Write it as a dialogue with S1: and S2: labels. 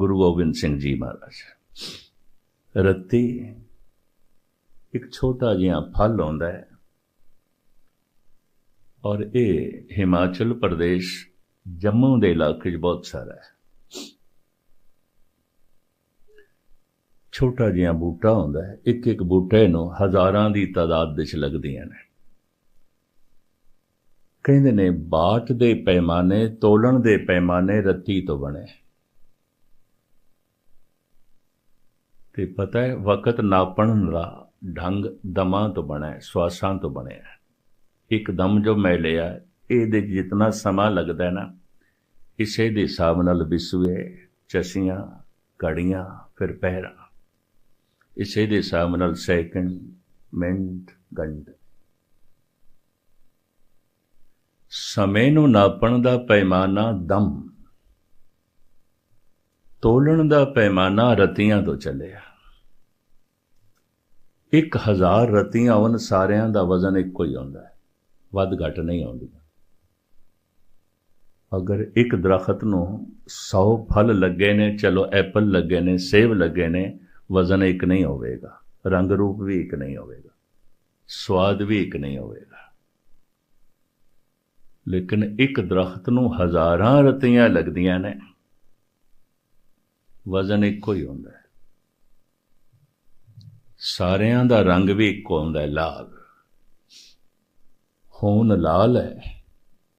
S1: ਗੁਰੂ ਗੋਬਿੰਦ ਸਿੰਘ ਜੀ ਮਹਾਰਾਜ। ਰੱਤੀ ਇੱਕ ਛੋਟਾ ਜਿਹਾ ਫਲ ਆਉਂਦਾ ਹੈ ਔਰ ਇਹ ਹਿਮਾਚਲ ਪ੍ਰਦੇਸ਼ ਜੰਮੂ ਦੇ ਇਲਾਕੇ 'ਚ ਬਹੁਤ ਸਾਰਾ ਹੈ। ਛੋਟਾ ਜਿਹਾ ਬੂਟਾ ਹੁੰਦਾ ਹੈ, ਇੱਕ ਇੱਕ ਬੂਟੇ ਨੂੰ ਹਜ਼ਾਰਾਂ ਦੀ ਤਾਦਾਦ ਵਿੱਚ ਲੱਗਦੀਆਂ ਨੇ। ਕਹਿੰਦੇ ਨੇ ਬਾਟ ਦੇ ਪੈਮਾਨੇ ਤੋਲਣ ਦੇ ਪੈਮਾਨੇ ਰੱਤੀ ਤੋਂ ਬਣੇ। ਤੇ ਪਤਾ ਹੈ, ਵਕਤ ਨਾਪਣ ਦਾ ਢੰਗ ਦਮਾਂ ਤੋਂ ਬਣਿਆ ਸਵਾਸਾਂ ਤੋਂ ਬਣਿਆ ਇੱਕ ਦਮ ਜੋ ਮੈਂ ਲਿਆ, ਇਹਦੇ 'ਚ ਜਿੰਨਾ ਸਮਾਂ ਲੱਗਦਾ ਨਾ, ਇਸੇ ਦੇ ਹਿਸਾਬ ਨਾਲ ਵਿਸੂਏ, ਚਸੀਆਂ, ਘੜੀਆਂ, ਫਿਰ ਪਹਿਰਾ। ਇਸੇ ਦੇ ਹਿਸਾਬ ਨਾਲ ਸੈਕਿੰਡ, ਮਿੰਟ ਗੰਢ ਸਮੇਂ ਨੂੰ ਨਾਪਣ ਦਾ ਪੈਮਾਨਾ ਦਮ। ਤੋਲਣ ਦਾ ਪੈਮਾਨਾ ਰਤੀਆਂ ਤੋਂ ਚੱਲਿਆ। 1000 ਰਤੀਆਂ ਉਹਨਾਂ ਸਾਰਿਆਂ ਦਾ ਵਜ਼ਨ ਇੱਕੋ ਹੀ ਆਉਂਦਾ ਹੈ। ਵੱਧ ਘਟ ਨਹੀਂ ਆਉਂਦੀ ਅਗਰ ਇੱਕ ਦਰਖਤ ਨੂੰ 100 ਫਲ ਲੱਗੇ ਨੇ, ਚਲੋ ਐਪਲ ਲੱਗੇ ਨੇ, ਸੇਬ ਲੱਗੇ ਨੇ, ਵਜ਼ਨ ਇੱਕ ਨਹੀਂ ਹੋਵੇਗਾ। ਰੰਗ ਰੂਪ ਵੀ ਇੱਕ ਨਹੀਂ ਹੋਵੇਗਾ। ਸਵਾਦ ਵੀ ਇੱਕ ਨਹੀਂ ਹੋਵੇਗਾ। ਲੇਕਿਨ ਇੱਕ ਦਰਖਤ ਨੂੰ ਹਜ਼ਾਰਾਂ ਰਤੀਆਂ ਲੱਗਦੀਆਂ ਨੇ। ਵਜ਼ਨ ਇੱਕੋ ਹੀ ਹੁੰਦਾ ਹੈ। ਸਾਰਿਆਂ ਦਾ ਰੰਗ ਵੀ ਇੱਕੋ ਹੁੰਦਾ ਹੈ, ਲਾਲ। ਹੋਣ ਲਾਲ ਹੈ।